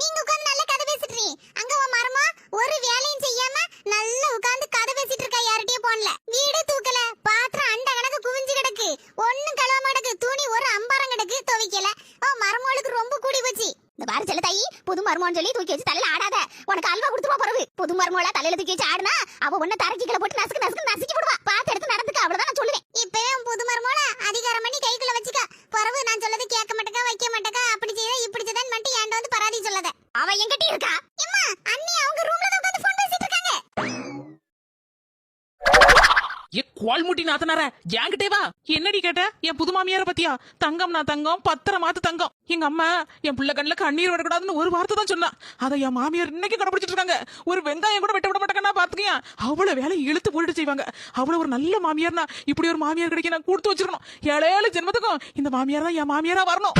நீங்க உட்கார்ந்து நல்லா கதை பேசிட்டு அங்க உன் மரமா ஒரு வேலையும் செய்யாம நல்லா உட்கார்ந்து கதை பேசிட்டு இருக்கா யார்கிட்டயும் போன்ல. வீடு தூக்கல. பாத்திரம் அண்ட கணக்கு குவிஞ்சு கிடக்கு. ஒண்ணும் கழுவாம கிடக்கு. துணி ஒரு அம்பாரம் கிடக்கு துவைக்கல. ஓ மரமோளுக்கு ரொம்ப கூடி போச்சு. இந்த பாரு செல்ல தாயி புது மருமோன் சொல்லி தூக்கி வச்சு தலையில ஆடாத. உனக்கு அல்வா கொடுத்துருவா பிறகு. புது மருமோளா தலையில தூக்கி வச்சு ஆடுனா அவ உன்ன தரக்கிகளை போட்டு நசுக்கு நசுக்கு நசுக்கி விடுவா அவ எங்கிட்ட இருக்கா? அம்மா அண்ணி அவங்க ரூம்ல தான் உட்கார்ந்து ஃபோன் பேசிட்டு இருக்காங்க. ஏ கோல்முட்டி நாத்தனார என்கிட்டே வா. என்னடி கேட்ட? என் புது மாமியார பத்தியா? தங்கம் நான் தங்கம் பத்திர மாத்து தங்கம். எங்க அம்மா என் பிள்ளை கண்ணுல கண்ணீர் விடக்கூடாதுன்னு ஒரு வார்த்தை தான் சொன்னா. அதை என் மாமியார் இன்னைக்கு கடைபிடிச்சிட்டு இருக்காங்க. ஒரு வெங்காயம் கூட வெட்ட விட மாட்டாங்கன்னா பாத்துக்கியா? அவ்வளவு வேலை இழுத்து போட்டுட்டு செய்வாங்க. அவ்வளவு ஒரு நல்ல மாமியார்னா இப்படி ஒரு மாமியார் கிடைக்க நான் கொடுத்து வச்சிருக்கணும். ஏழேழு ஜென்மத்துக்கும் இந்த மாமியார் தான் என் மாமியாரா வரணும்.